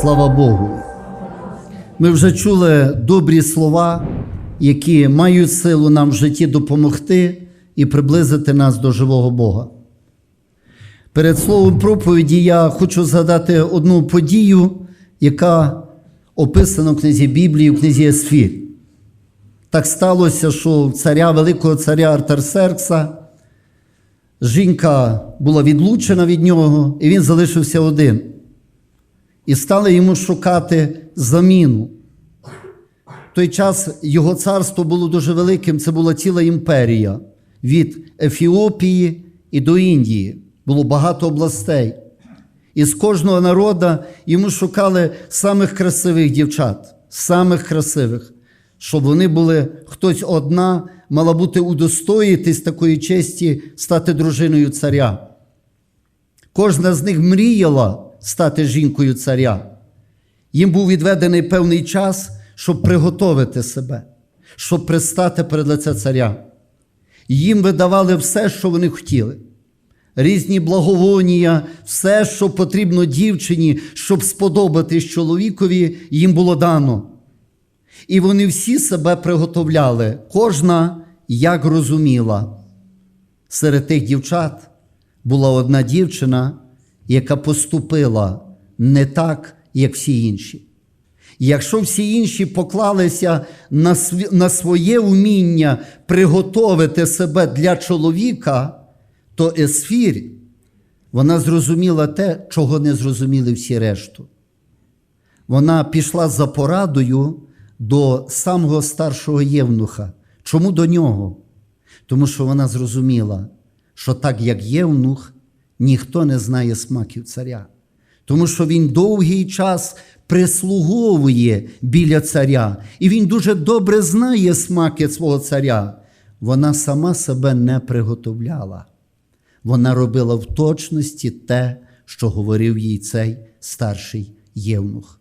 Слава Богу. Ми вже чули добрі слова, які мають силу нам в житті допомогти і приблизити нас до живого Бога. Перед словом проповіді я хочу згадати одну подію, яка описана в книзі Біблії, в книзі Есфір. Так сталося, що царя, великого царя Артарсеркса жінка була відлучена від нього, і він залишився один. І стали йому шукати заміну. В той час його царство було дуже великим, це була ціла імперія від Ефіопії і до Індії. Було багато областей. І з кожного народу йому шукали самих красивих дівчат, самих красивих, щоб вони були хтось одна, мала бути удостоїтись такої честі стати дружиною царя. Кожна з них мріяла стати жінкою царя. Їм був відведений певний час, щоб приготовити себе, щоб пристати перед лице царя. Їм видавали все, що вони хотіли. Різні благовонія, все, що потрібно дівчині, щоб сподобатись чоловікові, їм було дано. І вони всі себе приготовляли, кожна як розуміла. Серед тих дівчат була одна дівчина, яка поступила не так, як всі інші. Якщо всі інші поклалися на, на своє вміння приготовити себе для чоловіка, то Есфір, вона зрозуміла те, чого не зрозуміли всі решту. Вона пішла за порадою до самого старшого євнуха. Чому до нього? Тому що вона зрозуміла, що так як євнух, ніхто не знає смаків царя. Тому що він довгий час прислуговує біля царя, і він дуже добре знає смаки свого царя. Вона сама себе не приготовляла. Вона робила в точності те, що говорив їй цей старший євнух.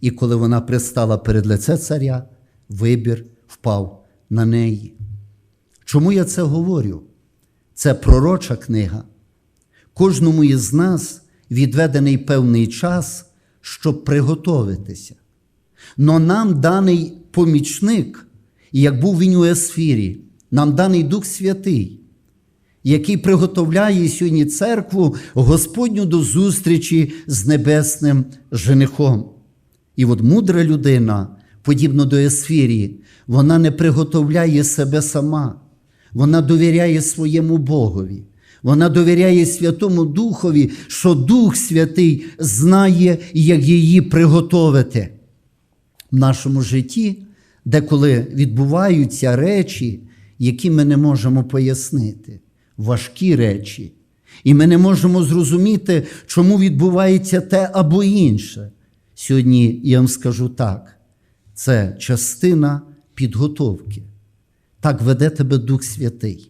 І коли вона пристала перед лице царя, вибір впав на неї. Чому я це говорю? Це пророча книга. Кожному із нас відведений певний час, щоб приготовитися. Но нам даний помічник, як був він у Есфірі, нам даний Дух Святий, який приготовляє сьогодні церкву Господню до зустрічі з небесним женихом. І от мудра людина, подібно до Есфірі, вона не приготовляє себе сама, вона довіряє своєму Богові. Вона довіряє Святому Духові, що Дух Святий знає, як її приготовити. В нашому житті, деколи відбуваються речі, які ми не можемо пояснити, важкі речі. І ми не можемо зрозуміти, чому відбувається те або інше. Сьогодні я вам скажу так: це частина підготовки. Так веде тебе Дух Святий.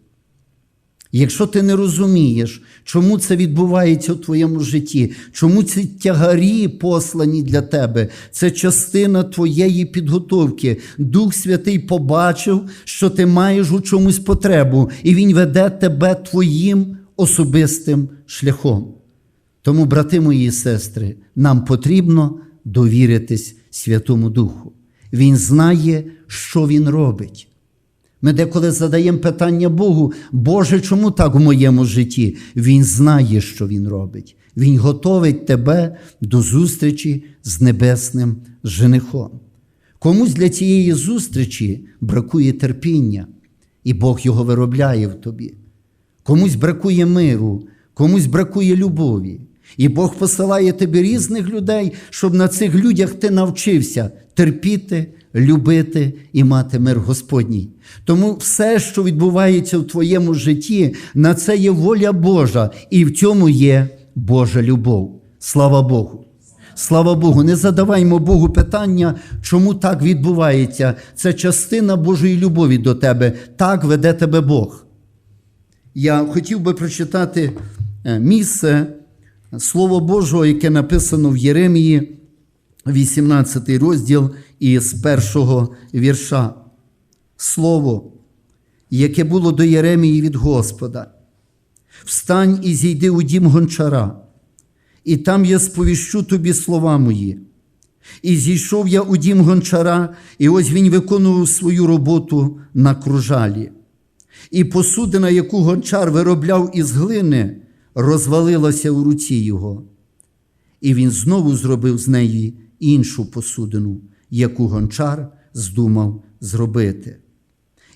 Якщо ти не розумієш, чому це відбувається у твоєму житті, чому ці тягарі послані для тебе, це частина твоєї підготовки. Дух Святий побачив, що ти маєш у чомусь потребу, і Він веде тебе твоїм особистим шляхом. Тому, брати мої і сестри, нам потрібно довіритись Святому Духу. Він знає, що Він робить. Ми деколи задаємо питання Богу, Боже, чому так в моєму житті? Він знає, що Він робить. Він готовить тебе до зустрічі з небесним женихом. Комусь для цієї зустрічі бракує терпіння, і Бог його виробляє в тобі. Комусь бракує миру, комусь бракує любові. І Бог посилає тобі різних людей, щоб на цих людях ти навчився терпіти, любити і мати мир Господній. Тому все, що відбувається в твоєму житті, на це є воля Божа, і в цьому є Божа любов. Слава Богу! Слава Богу, не задаваймо Богу питання, чому так відбувається. Це частина Божої любові до тебе. Так веде тебе Бог. Я хотів би прочитати е, місце Слово Божого, яке написано в Єремії, 18 розділ із першого вірша. Слово, яке було до Єремії від Господа. Встань і зійди у дім гончара, і там я сповіщу тобі слова мої. І зійшов я у дім гончара, і ось він виконував свою роботу на кружалі. І посудина, яку гончар виробляв із глини, розвалилася у руці його. І він знову зробив з неї іншу посудину, яку гончар здумав зробити.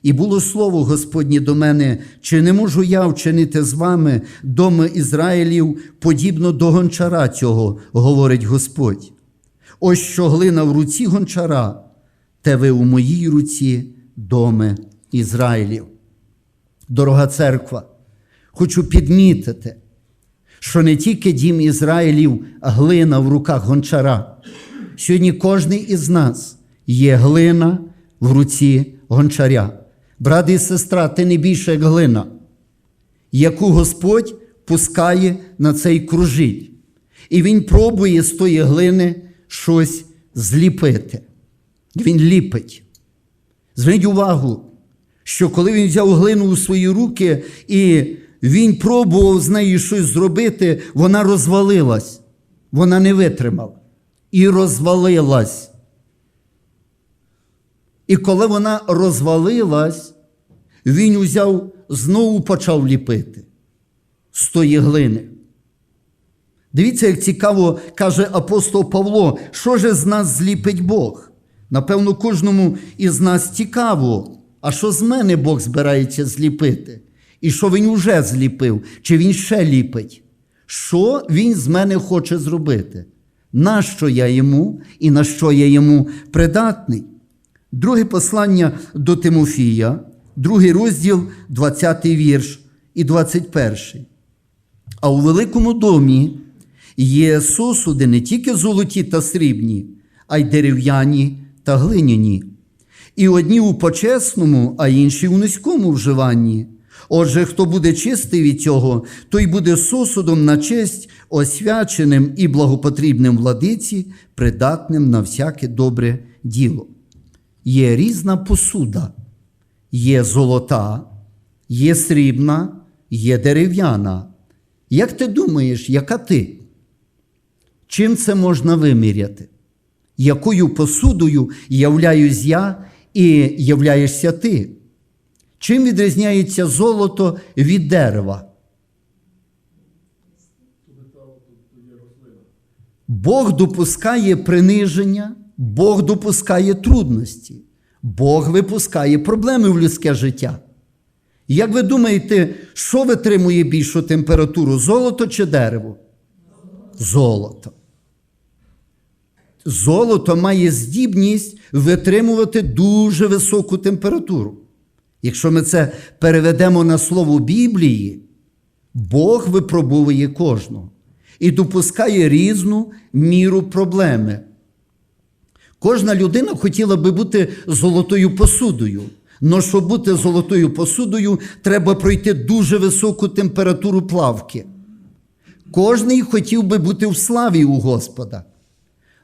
І було слово Господнє до мене, чи не можу я вчинити з вами, доми Ізраїлів, подібно до гончара цього, говорить Господь. Ось що глина в руці гончара, те ви у моїй руці, доми Ізраїлів. Дорога церква, хочу підмітити, що не тільки дім Ізраїлів глина в руках гончара. Сьогодні кожний із нас є глина в руці гончаря. Брат і сестра, ти не більше як глина, яку Господь пускає на цей кружіль. І Він пробує з тої глини щось зліпити. Він ліпить. Зверніть увагу, що коли він взяв глину у свої руки і він пробував з нею щось зробити, вона розвалилась. Вона не витримала. І розвалилась. І коли вона розвалилась, він узяв, знову почав ліпити з тої глини. Дивіться, як цікаво каже апостол Павло, що же з нас зліпить Бог? Напевно, кожному із нас цікаво, а що з мене Бог збирається зліпити? І що він уже зліпив, чи він ще ліпить? Що він з мене хоче зробити? Нащо я йому і на що я йому придатний? Друге послання до Тимофія, другий розділ, 20 вірш і 21. А у великому домі є сосуди не тільки золоті та срібні, а й дерев'яні та глиняні. І одні у почесному, а інші у низькому вживанні. Отже, хто буде чистий від цього, той буде сосудом на честь, освяченим і благопотрібним владиці, придатним на всяке добре діло. Є різна посуда, є золота, є срібна, є дерев'яна. Як ти думаєш, яка ти? Чим це можна виміряти? Якою посудою являюсь я і являєшся ти? Чим відрізняється золото від дерева? Бог допускає приниження, Бог допускає трудності, Бог випускає проблеми в людське життя. Як ви думаєте, що витримує більшу температуру золото чи дерево? Золото. Золото має здібність витримувати дуже високу температуру. Якщо ми це переведемо на слово Біблії, Бог випробовує кожного і допускає різну міру проблеми. Кожна людина хотіла би бути золотою посудою. Но щоб бути золотою посудою, треба пройти дуже високу температуру плавки. Кожний хотів би бути в славі у Господа.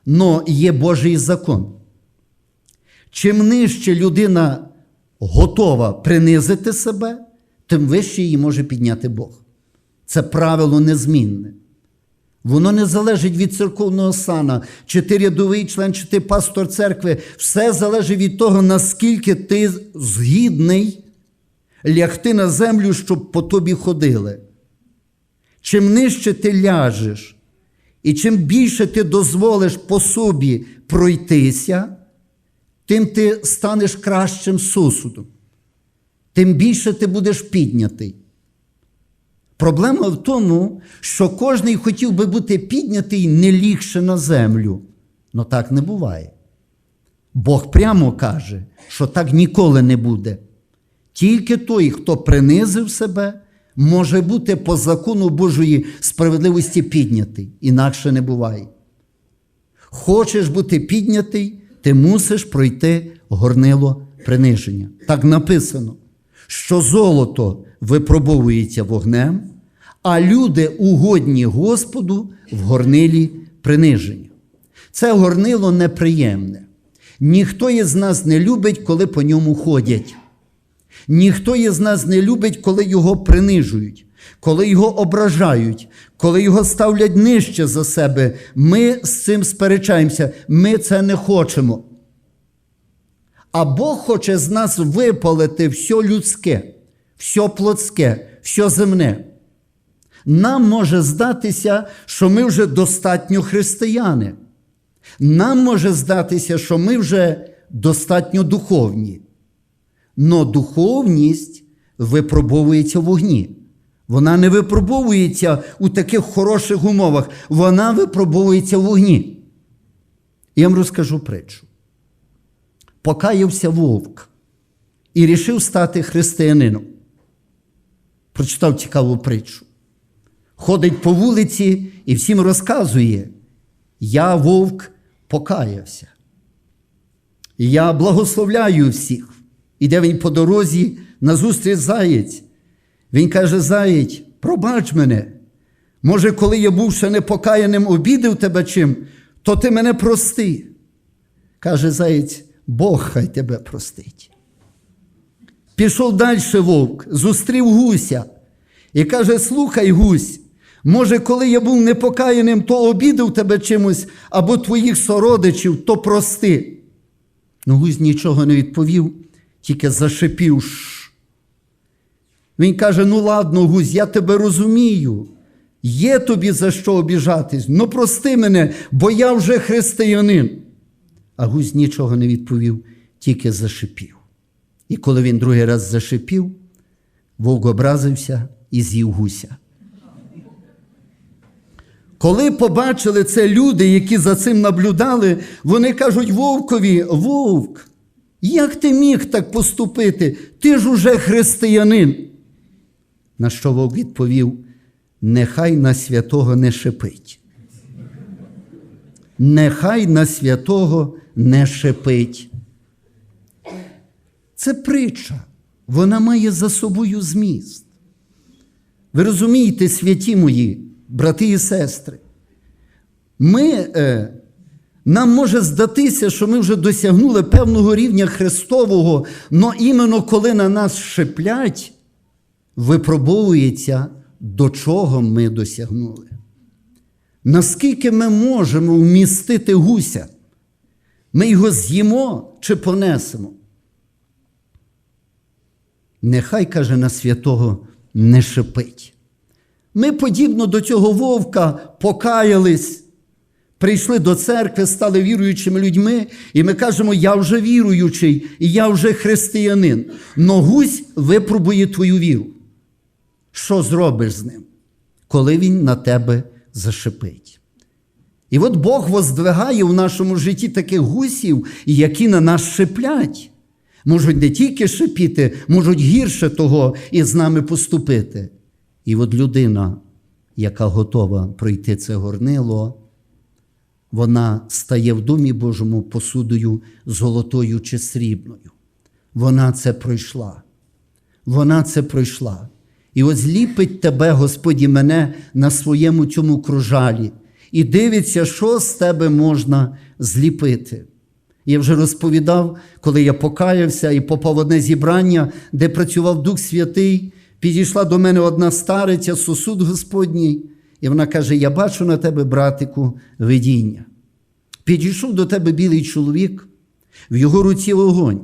Но є Божий закон. Чим нижче людина готова принизити себе, тим вище її може підняти Бог. Це правило незмінне. Воно не залежить від церковного сана, чи ти рядовий член, чи ти пастор церкви. Все залежить від того, наскільки ти згідний лягти на землю, щоб по тобі ходили. Чим нижче ти ляжеш, і чим більше ти дозволиш по собі пройтися, тим ти станеш кращим сусудом, тим більше ти будеш піднятий. Проблема в тому, що кожен хотів би бути піднятий не лігше на землю. Но так не буває. Бог прямо каже, що так ніколи не буде. Тільки той, хто принизив себе, може бути по закону Божої справедливості піднятий, інакше не буває. Хочеш бути піднятий, ти мусиш пройти горнило приниження. Так написано, що золото випробовується вогнем, а люди угодні Господу в горнилі приниження. Це горнило неприємне. Ніхто із нас не любить, коли по ньому ходять. Ніхто із нас не любить, коли його принижують, коли його ображають, коли його ставлять нижче за себе. Ми з цим сперечаємося, ми це не хочемо. А Бог хоче з нас випалити все людське, все плотське, все земне. Нам може здатися, що ми вже достатньо християни. Нам може здатися, що ми вже достатньо духовні. Но духовність випробовується в вогні. Вона не випробовується у таких хороших умовах, вона випробовується в вогні. Я вам розкажу притчу. Покаявся вовк і рішив стати християнином. Прочитав цікаву притчу. Ходить по вулиці і всім розказує: Я вовк покаявся. Я благословляю всіх. Іде він по дорозі назустріч заєць. Він каже: Заєць, пробач мене. Може, коли я був ще непокаяним, обідав тебе чим, то ти мене прости. Каже заєць, Бог хай тебе простить. Пішов далі вовк, зустрів гуся і каже: Слухай, гусь, може, коли я був непокаяним, то обідав тебе чимось або твоїх сородичів, то прости. Ну, гусь нічого не відповів, тільки зашипів. Він каже: ну ладно, гусь, я тебе розумію. Є тобі за що обіжатись, ну прости мене, бо я вже християнин. А гусь нічого не відповів, тільки зашипів. І коли він другий раз зашипів, вовк образився і з'їв гуся. Коли побачили це люди, які за цим наблюдали, вони кажуть Вовкові: Вовк, як ти міг так поступити? Ти ж уже християнин. На що вовк відповів: нехай на святого не шипить. Нехай на святого не шипить. Це притча, вона має за собою зміст. Ви розумієте, святі мої, брати і сестри, ми, е, нам може здатися, що ми вже досягнули певного рівня Христового, але іменно коли на нас шиплять, випробовується, до чого ми досягнули. Наскільки ми можемо вмістити гуся? Ми його з'їмо чи понесемо? Нехай каже на святого не шипить. Ми, подібно до цього вовка, покаялись, прийшли до церкви, стали віруючими людьми, і ми кажемо, я вже віруючий, і я вже християнин. Но гусь випробує твою віру. Що зробиш з ним, коли він на тебе зашипить? І от Бог воздвигає в нашому житті таких гусів, які на нас шиплять. Можуть не тільки шипіти, можуть гірше того і з нами поступити. І от людина, яка готова пройти це горнило, вона стає в домі Божому посудою золотою чи срібною. Вона це пройшла. Вона це пройшла. І от зліпить тебе, Господі, мене на своєму цьому кружалі, і дивиться, що з тебе можна зліпити. Я вже розповідав, коли я покаявся і попав одне зібрання, де працював Дух Святий, підійшла до мене одна стариця, сосуд Господній, і вона каже: Я бачу на тебе, братику, видіння. Підійшов до тебе білий чоловік, в його руці вогонь.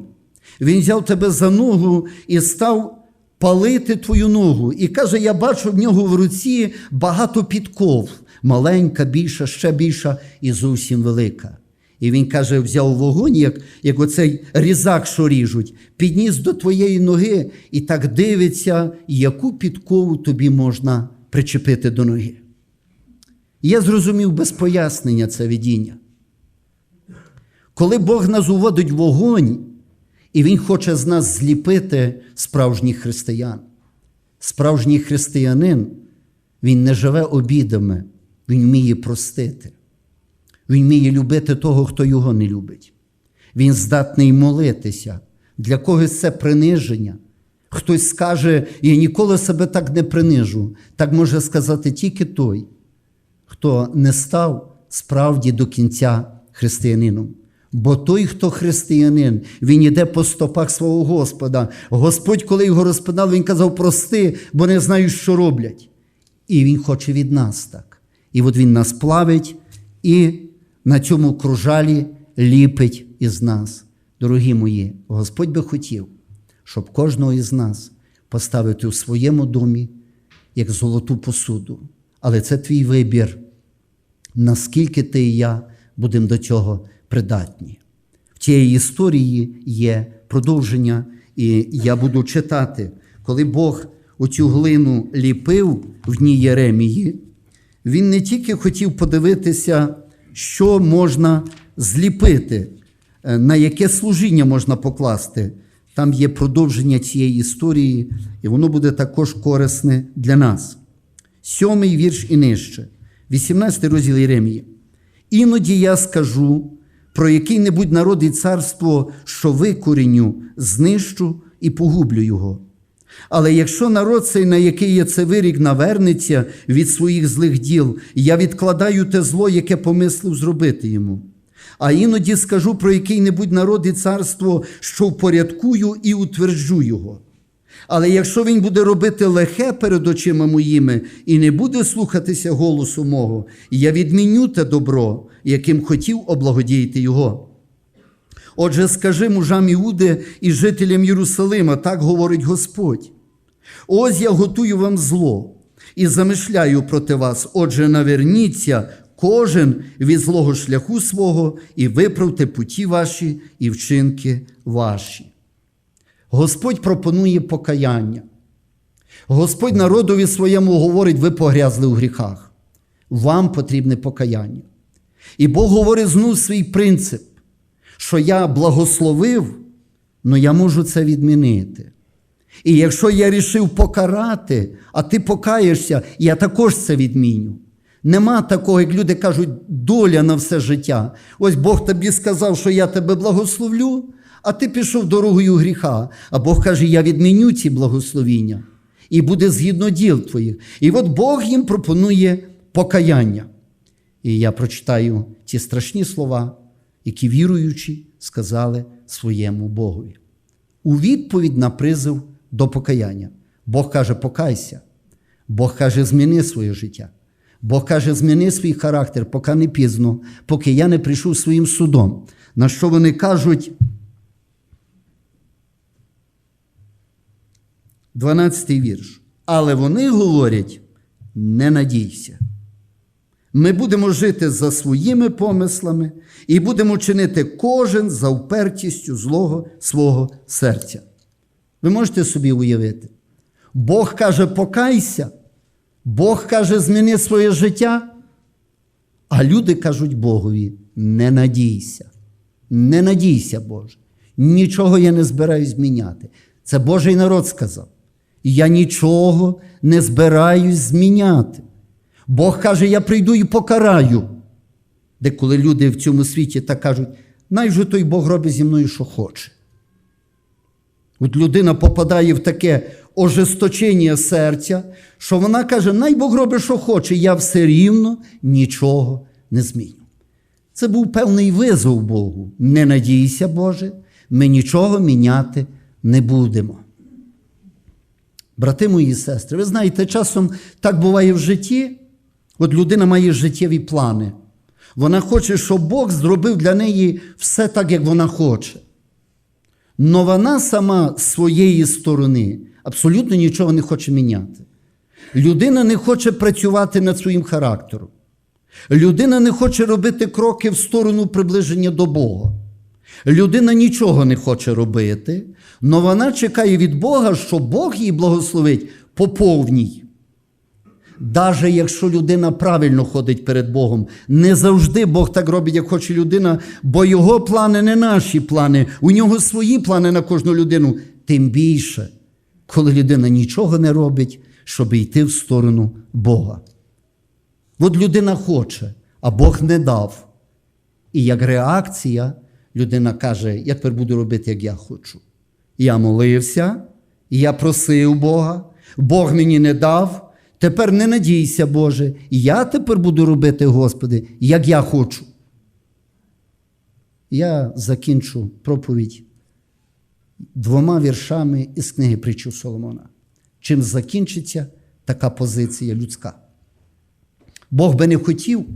Він взяв тебе за ногу і став палити твою ногу. І каже: Я бачу в нього в руці багато підков, маленька, більша, ще більша і зовсім велика. І він каже: взяв вогонь, як як оцей різак, що ріжуть, підніс до твоєї ноги і так дивиться, яку підкову тобі можна причепити до ноги. Я зрозумів без пояснення це видіння. Коли Бог нас уводить вогонь, і Він хоче з нас зліпити справжніх християн. Справжній християнин, він не живе обідами, він вміє простити. Він вміє любити того, хто його не любить. Він здатний молитися. Для когось це приниження. Хтось скаже, я ніколи себе так не принижу. Так може сказати тільки той, хто не став справді до кінця християнином. Бо той, хто християнин, він іде по стопах свого Господа. Господь, коли його розпинав, він казав: прости, бо не знаю, що роблять. І Він хоче від нас так. І от Він нас плавить і на цьому кружалі ліпить із нас. Дорогі мої, Господь би хотів, щоб кожного із нас поставити у своєму домі як золоту посуду. Але це твій вибір, наскільки ти і я будемо до цього придатні. В цієї історії є продовження, і я буду читати, коли Бог оцю глину ліпив в дні Єремії, він не тільки хотів подивитися, що можна зліпити, е, на яке служіння можна покласти. Там є продовження цієї історії, і воно буде також корисне для нас. Сьомий вірш і нижче, 18 розділ Єремії. Іноді я скажу про який-небудь народ і царство, що викоріню, знищу і погублю його. Але якщо народ цей, на який я це вирік, навернеться від своїх злих діл, я відкладаю те зло, яке помислив зробити йому. А іноді скажу про який-небудь народ і царство, що впорядкую і утверджу його. Але якщо він буде робити лихе перед очима моїми і не буде слухатися голосу мого, я відміню те добро, яким хотів облагодіяти його. Отже, скажи мужам Іуди і жителям Єрусалима, так говорить Господь. Ось я готую вам зло і замишляю проти вас. Отже, наверніться кожен від злого шляху свого і виправте путі ваші і вчинки ваші. Господь пропонує покаяння. Господь народові своєму говорить, ви погрязли у гріхах. Вам потрібне покаяння. І Бог говорить знову свій принцип, що я благословив, але я можу це відмінити. І якщо я рішив покарати, а ти покаєшся, я також це відміню. Нема такого, як люди кажуть, доля на все життя. Ось Бог тобі сказав, що я тебе благословлю, а ти пішов дорогою гріха. А Бог каже, я відміню ці благословіння. І буде згідно діл твоїх. І от Бог їм пропонує покаяння. І я прочитаю ті страшні слова, які віруючі сказали своєму Богові. У відповідь на призив до покаяння. Бог каже, покайся. Бог каже, зміни своє життя. Бог каже, зміни свій характер, поки не пізно, поки я не прийшов своїм судом. На що вони кажуть? 12 вірш. Але вони говорять: не надійся. Ми будемо жити за своїми помислами і будемо чинити кожен за впертістю злого свого серця. Ви можете собі уявити? Бог каже, покайся, Бог каже, зміни своє життя. А люди кажуть Богові: не надійся, не надійся, Боже. Нічого я не збираюсь зміняти. Це Божий народ сказав. Я нічого не збираюсь зміняти. Бог каже, я прийду і покараю. Де коли люди в цьому світі так кажуть, най же той Бог робить зі мною, що хоче. От людина попадає в таке ожесточення серця, що вона каже, най Бог робить, що хоче, я все рівно нічого не зміню. Це був певний визов Богу. Не надійся, Боже, ми нічого міняти не будемо. Брати мої сестри, ви знаєте, часом так буває в житті. От людина має життєві плани. Вона хоче, щоб Бог зробив для неї все так, як вона хоче. Но вона сама з своєї сторони абсолютно нічого не хоче міняти. Людина не хоче працювати над своїм характером. Людина не хоче робити кроки в сторону приближення до Бога. Людина нічого не хоче робити, але вона чекає від Бога, що Бог її благословить по повній. Даже якщо людина правильно ходить перед Богом, не завжди Бог так робить, як хоче людина, бо його плани не наші плани, у нього свої плани на кожну людину. Тим більше, коли людина нічого не робить, щоб йти в сторону Бога. От людина хоче, а Бог не дав. І як реакція, людина каже: я тепер буду робити, як я хочу. Я молився, я просив Бога, Бог мені не дав. Тепер не надійся, Боже, я тепер буду робити, Господи, як я хочу. Я закінчу проповідь двома віршами із книги притчу Соломона. Чим закінчиться така позиція людська? Бог би не хотів,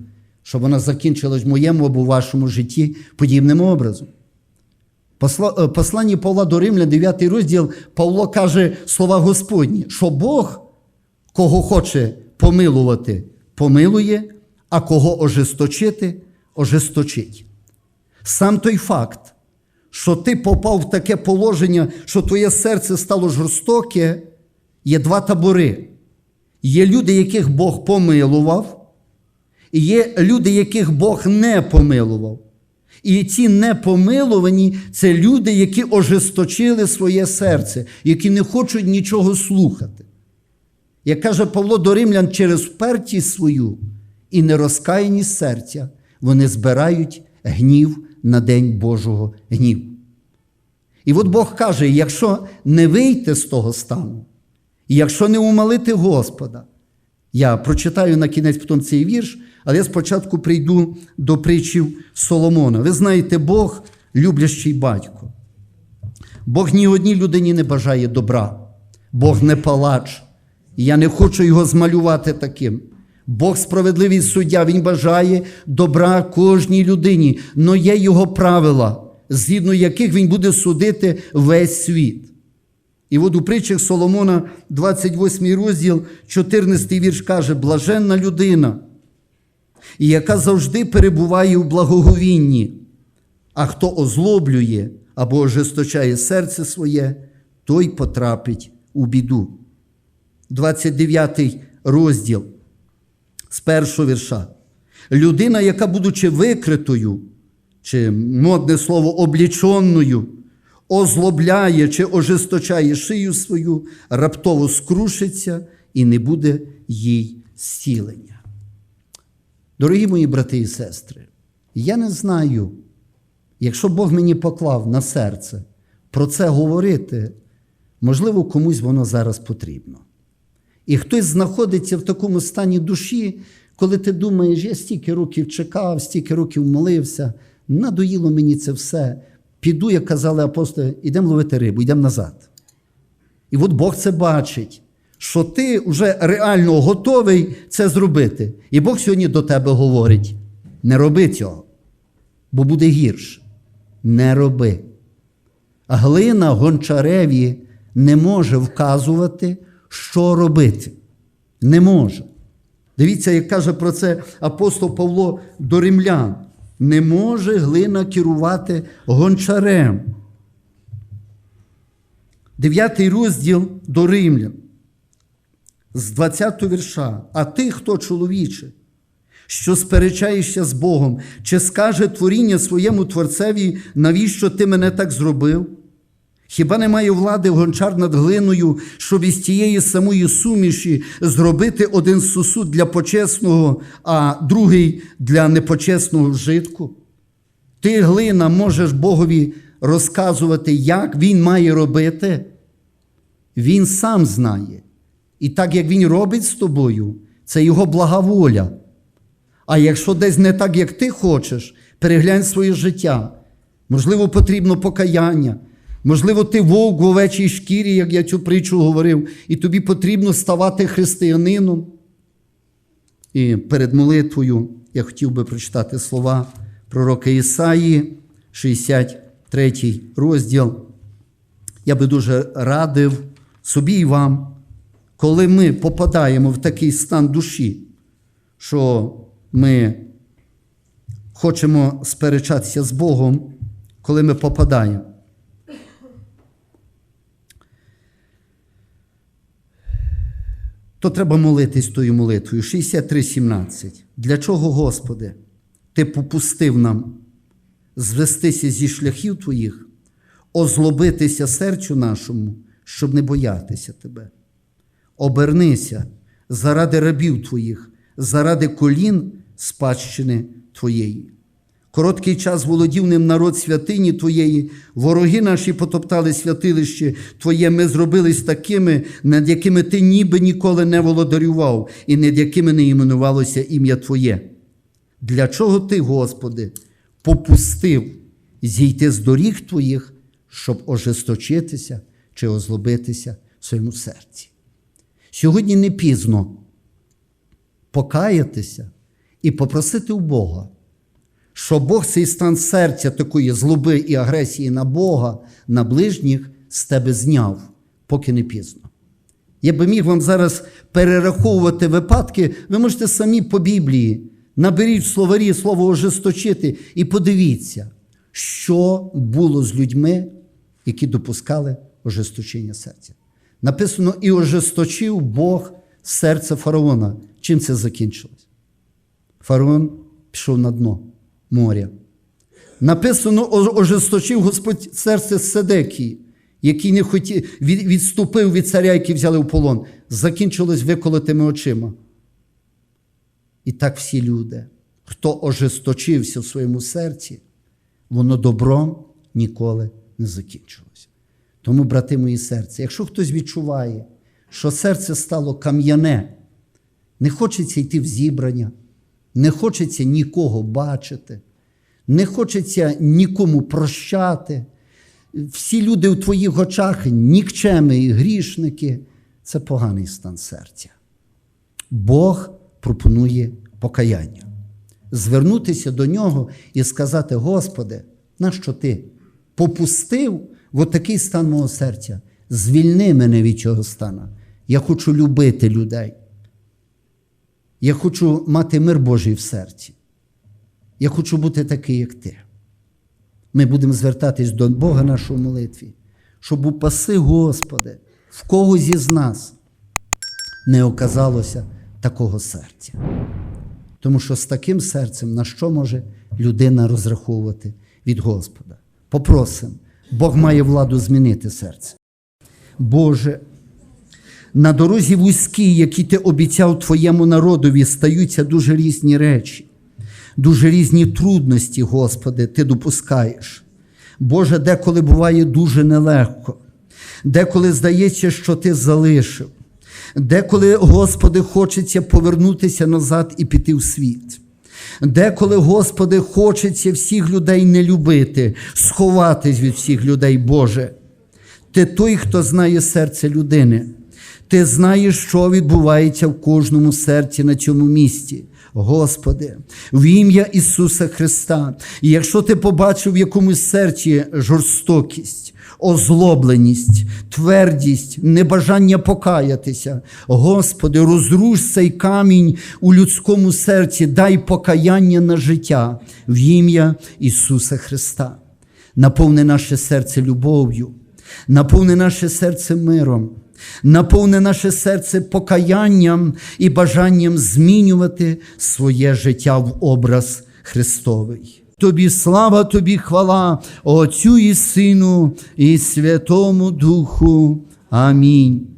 щоб вона закінчилась в моєму або вашому житті подібним образом. Е, Посланні Павла до Римлян, 9 розділ, Павло каже слова Господні, що Бог, кого хоче помилувати, помилує, а кого ожесточити, ожесточить. Сам той факт, що ти попав в таке положення, що твоє серце стало жорстоке, є два табори. Є люди, яких Бог помилував, є люди, яких Бог не помилував. І ці непомилувані це люди, які ожесточили своє серце, які не хочуть нічого слухати. Як каже Павло до римлян, через впертість свою і нерозкаяність серця вони збирають гнів на день Божого гніву. І от Бог каже: якщо не вийти з того стану, якщо не умолити Господа, я прочитаю на кінець потім цей вірш, але я спочатку прийду до притчів Соломона. Ви знаєте, Бог люблящий батько. Бог ні одній людині не бажає добра. Бог не палач. Я не хочу його змалювати таким. Бог справедливий суддя, Він бажає добра кожній людині, але є його правила, згідно яких він буде судити весь світ. І от у притчах Соломона, 28 розділ, 14 вірш каже: блаженна людина, і яка завжди перебуває у благоговінні, а хто озлоблює або ожесточає серце своє, той потрапить у біду. 29 розділ з першого вірша. Людина, яка, будучи викритою, чи модне слово обліченною, озлобляє чи ожесточає шию свою, раптово скрушиться і не буде їй зцілення. Дорогі мої брати і сестри, я не знаю, якщо Бог мені поклав на серце про це говорити, можливо, комусь воно зараз потрібно. І хтось знаходиться в такому стані душі, коли ти думаєш, я стільки років чекав, стільки років молився, надоїло мені це все. Піду, як казали апостоли, ідемо ловити рибу, йдемо назад. І от Бог це бачить, що ти вже реально готовий це зробити. І Бог сьогодні до тебе говорить: не роби цього, бо буде гірше. Не роби. Глина гончареві не може вказувати, що робити. Не може. Дивіться, як каже про це апостол Павло до римлян. Не може глина керувати гончарем. Дев'ятий розділ до римлян. З 20 вірша. А ти, хто чоловіче, що сперечаєшся з Богом, чи скаже творіння своєму творцеві, навіщо ти мене так зробив? Хіба немає влади гончар над глиною, щоб із тієї самої суміші зробити один сосуд для почесного, а другий для непочесного вжитку? Ти, глина, можеш Богові розказувати, як він має робити? Він сам знає. І так як він робить з тобою, це його блага воля. А якщо десь не так, як ти хочеш, переглянь своє життя. Можливо, потрібно покаяння. Можливо, ти вовк в овечій шкірі, як я цю притчу говорив, і тобі потрібно ставати християнином. І перед молитвою я хотів би прочитати слова пророка Ісаї, 63 розділ. Я би дуже радив собі і вам, коли ми попадаємо в такий стан душі, що ми хочемо сперечатися з Богом, коли ми попадаємо. то треба молитись тою молитвою. 63,17. Для чого, Господи, Ти попустив нам звестися зі шляхів Твоїх, озлобитися серцю нашому, щоб не боятися Тебе. Обернися заради рабів Твоїх, заради колін спадщини Твоєї. Короткий час володів ним народ святині Твоєї, вороги наші потоптали святилище Твоє, ми зробились такими, над якими Ти ніби ніколи не володарював, і над якими не іменувалося ім'я Твоє. Для чого Ти, Господи, попустив зійти з доріг твоїх, щоб ожесточитися чи озлобитися в своєму серці. Сьогодні не пізно покаятися і попросити у Бога, щоб Бог цей стан серця такої злоби і агресії на Бога, на ближніх з тебе зняв, поки не пізно. Я би міг вам зараз перераховувати випадки, ви можете самі по Біблії. Наберіть в словарі слово ожесточити і подивіться, що було з людьми, які допускали ожесточення серця. Написано, і ожесточив Бог серце фараона. Чим це закінчилось? Фараон пішов на дно моря. Написано, ожесточив Господь серце Седекії, який не хотів, відступив від царя, який взяли в полон. Закінчилось виколотими очима. І так всі люди, хто ожесточився в своєму серці, воно добром ніколи не закінчилося. Тому, брати мої серце, якщо хтось відчуває, що серце стало кам'яне, не хочеться йти в зібрання, не хочеться нікого бачити, не хочеться нікому прощати. Всі люди у твоїх очах нікчеми і грішники це поганий стан серця. Бог пропонує покаяння. Звернутися до нього і сказати: Господи, нащо ти попустив в отакий стан мого серця? Звільни мене від цього стана. Я хочу любити людей. Я хочу мати мир Божий в серці. Я хочу бути такий, як ти. Ми будемо звертатись до Бога нашої молитві, щоб упаси, Господи, в когось із нас не оказалося такого серця. Тому що з таким серцем на що може людина розраховувати від Господа? Попросимо, Бог має владу змінити серце. Боже, на дорозі вузькій, які ти обіцяв твоєму народові, стаються дуже різні речі, дуже різні трудності, Господи, ти допускаєш. Боже, деколи буває дуже нелегко, деколи здається, що ти залишив. Деколи, Господи, хочеться повернутися назад і піти в світ. Деколи, Господи, хочеться всіх людей не любити, сховатись від всіх людей, Боже. Ти той, хто знає серце людини. Ти знаєш, що відбувається в кожному серці на цьому місці. Господи, в ім'я Ісуса Христа. І якщо ти побачив в якомусь серці жорстокість, озлобленість, твердість, небажання покаятися, Господи, розруш цей камінь у людському серці, дай покаяння на життя в ім'я Ісуса Христа. Наповни наше серце любов'ю, наповни наше серце миром, наповни наше серце покаянням і бажанням змінювати своє життя в образ Христовий. Тобі слава, тобі хвала, Отцю і Сину, і Святому Духу. Амінь.